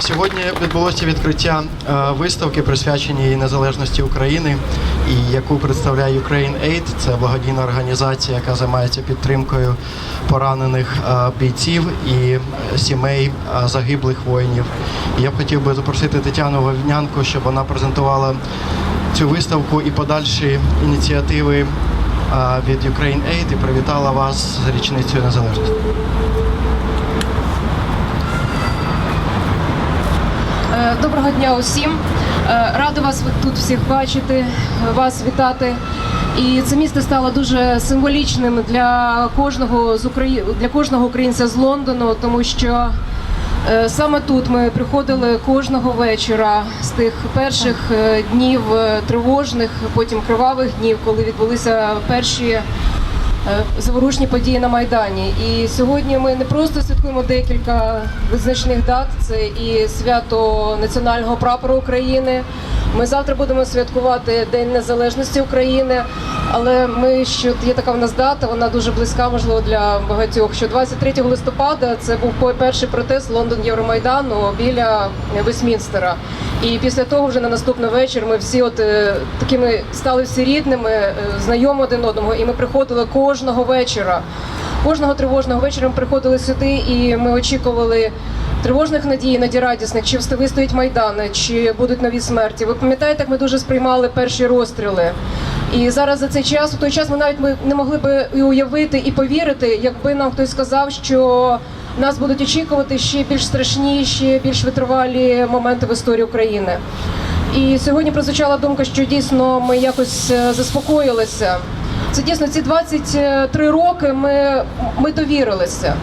Сьогодні відбулося відкриття е, виставки, присвяченій незалежності України, і яку представляє Ukraine Aid. Це благодійна організація, яка займається підтримкою поранених е, бійців і сімей е, загиблих воїнів. Я б хотів би запросити Тетяну Вовнянку, щоб вона презентувала цю виставку і подальші ініціативи від Ukraine Aid і привітала вас з річницею незалежності. Доброго дня усім. Е, Рада вас тут всіх бачити, вас вітати. І це місто стало дуже символічним для кожного з Украї... для кожного українця з Лондону, тому що е, саме тут ми приходили кожного вечора з тих перших е, днів е, тривожних, потім кривавих днів, коли відбулися перші е, заворушні події на Майдані. І сьогодні ми не просто святкуємо декілька визначних дат. Це і свято національного прапору України. Ми завтра будемо святкувати День Незалежності України. Але ми що є така в нас дата, вона дуже близька, можливо, для багатьох. Що 23 листопада це був перший протест Лондон Євромайдану біля Вестмінстера. І після того, вже на наступний вечір, ми всі от е, такими стали всі рідними, е, знайомі один одного, і ми приходили кожного вечора. Кожного тривожного вечора ми приходили сюди, і ми очікували тривожних надій, надірадісних, чи вст- вистоять майдани, чи будуть нові смерті. Ви пам'ятаєте, як ми дуже сприймали перші розстріли? І зараз за цей час, у той час ми навіть ми не могли би і уявити і повірити, якби нам хтось сказав, що нас будуть очікувати ще більш страшні, ще більш витривалі моменти в історії України. І сьогодні прозвучала думка, що дійсно ми якось е, заспокоїлися. Це дійсно ці 23 роки ми, ми довірилися.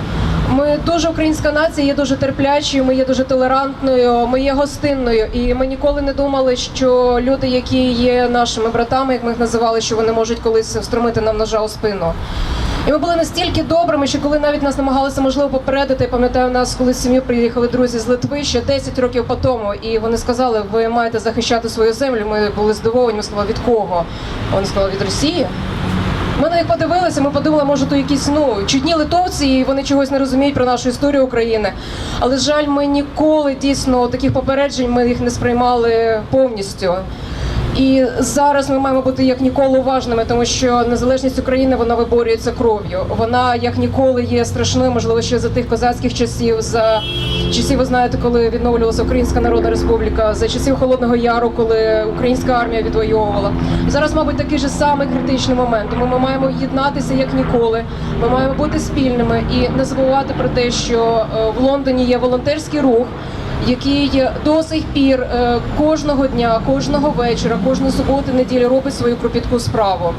Ми дуже українська нація, є дуже терплячою, ми є дуже толерантною, ми є гостинною. І ми ніколи не думали, що люди, які є нашими братами, як ми їх називали, що вони можуть колись встромити нам ножа у спину. І ми були настільки добрими, що коли навіть нас намагалися можливо попередити, пам'ятаю, нас коли з сім'ю приїхали друзі з Литви ще 10 років по тому, і вони сказали, ви маєте захищати свою землю. Ми були здивовані, ми сказали, від кого? Вони сказали, від Росії. Ми на них подивилися, ми подумали, може, то якісь ну чудні литовці, і вони чогось не розуміють про нашу історію України. Але жаль, ми ніколи дійсно таких попереджень ми їх не сприймали повністю. І зараз ми маємо бути як ніколи уважними, тому що незалежність України вона виборюється кров'ю. Вона як ніколи є страшною, можливо, ще за тих козацьких часів, за часів, ви знаєте, коли відновлювалася Українська Народна Республіка, за часів Холодного Яру, коли українська армія відвоювала. Зараз, мабуть, такий же самий критичний момент. Тому ми маємо єднатися як ніколи. Ми маємо бути спільними і не забувати про те, що е, в Лондоні є волонтерський рух який до сих пір е, кожного дня, кожного вечора, кожної суботи, неділі робить свою кропітку справу.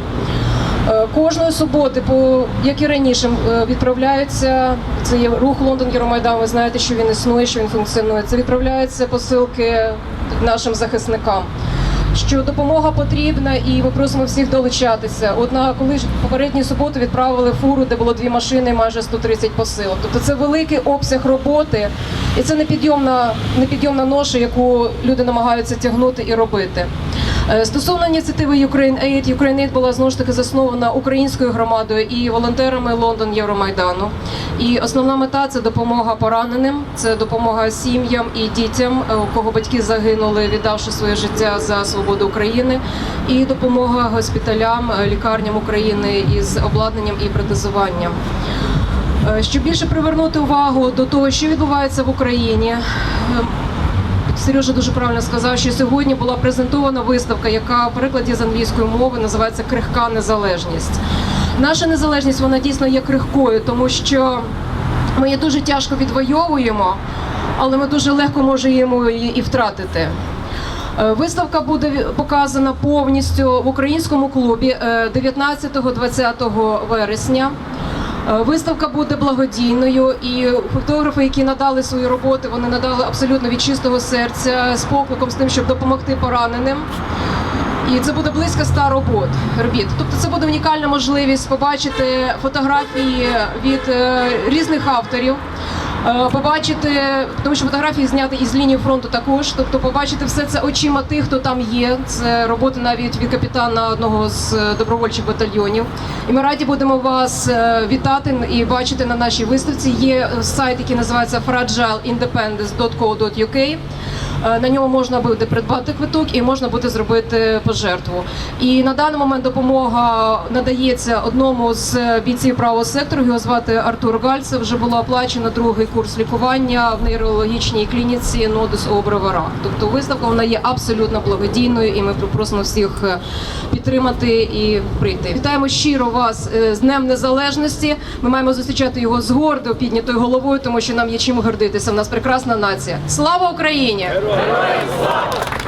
Е, Кожної суботи, по як і раніше, е, відправляються це є рух Лондон Євромайдан. Ви знаєте, що він існує, що він функціонує. Це відправляються посилки нашим захисникам. Що допомога потрібна, і ми просимо всіх долучатися. От на коли ж попередню суботу відправили фуру, де було дві машини, майже 130 посилок. Тобто це великий обсяг роботи, і це непідйомна, непідйомна ноша, яку люди намагаються тягнути і робити. Е, Стосовно ініціативи Ukraine Aid, була знову ж таки заснована українською громадою і волонтерами Лондон Євромайдану. І основна мета це допомога пораненим, це допомога сім'ям і дітям, е, у кого батьки загинули, віддавши своє життя за свободу України, і допомога госпіталям, е, лікарням України із обладнанням і протезуванням. Е, Щоб більше привернути увагу до того, що відбувається в Україні. е, Сережа дуже правильно сказав, що сьогодні була презентована виставка, яка в перекладі з англійської мови називається Крихка незалежність. Наша незалежність вона дійсно є крихкою, тому що ми її дуже тяжко відвоюємо, але ми дуже легко можемо її і втратити. Е, Виставка буде показана повністю в українському клубі е, 19-20 вересня. Е, Виставка буде благодійною, і фотографи, які надали свої роботи, вони надали абсолютно від чистого серця з покликом з тим, щоб допомогти пораненим. І це буде близько ста робот робіт. Тобто це буде унікальна можливість побачити фотографії від е, різних авторів. Е, Побачити, тому що фотографії зняти із лінії фронту також. Тобто, побачити все це очима тих, хто там є. Це роботи навіть від капітана одного з е, добровольчих батальйонів. І ми раді будемо вас е, вітати і бачити на нашій виставці. Є сайт, який називається fragileindependence.co.uk. Е, На ньому можна буде придбати квиток і можна буде зробити пожертву. І на даний момент допомога надається одному з бійців правого сектору. Його звати Артур Гальцев. Вже було оплачено другий курс лікування в нейрологічній клініці Нодус Обровара. Тобто виставка вона є абсолютно благодійною, і ми просимо всіх е, підтримати і прийти. Вітаємо щиро вас е, з Днем Незалежності. Ми маємо зустрічати його з гордо піднятою головою, тому що нам є чим гордитися. У нас прекрасна нація. Слава Україні! Героям слава!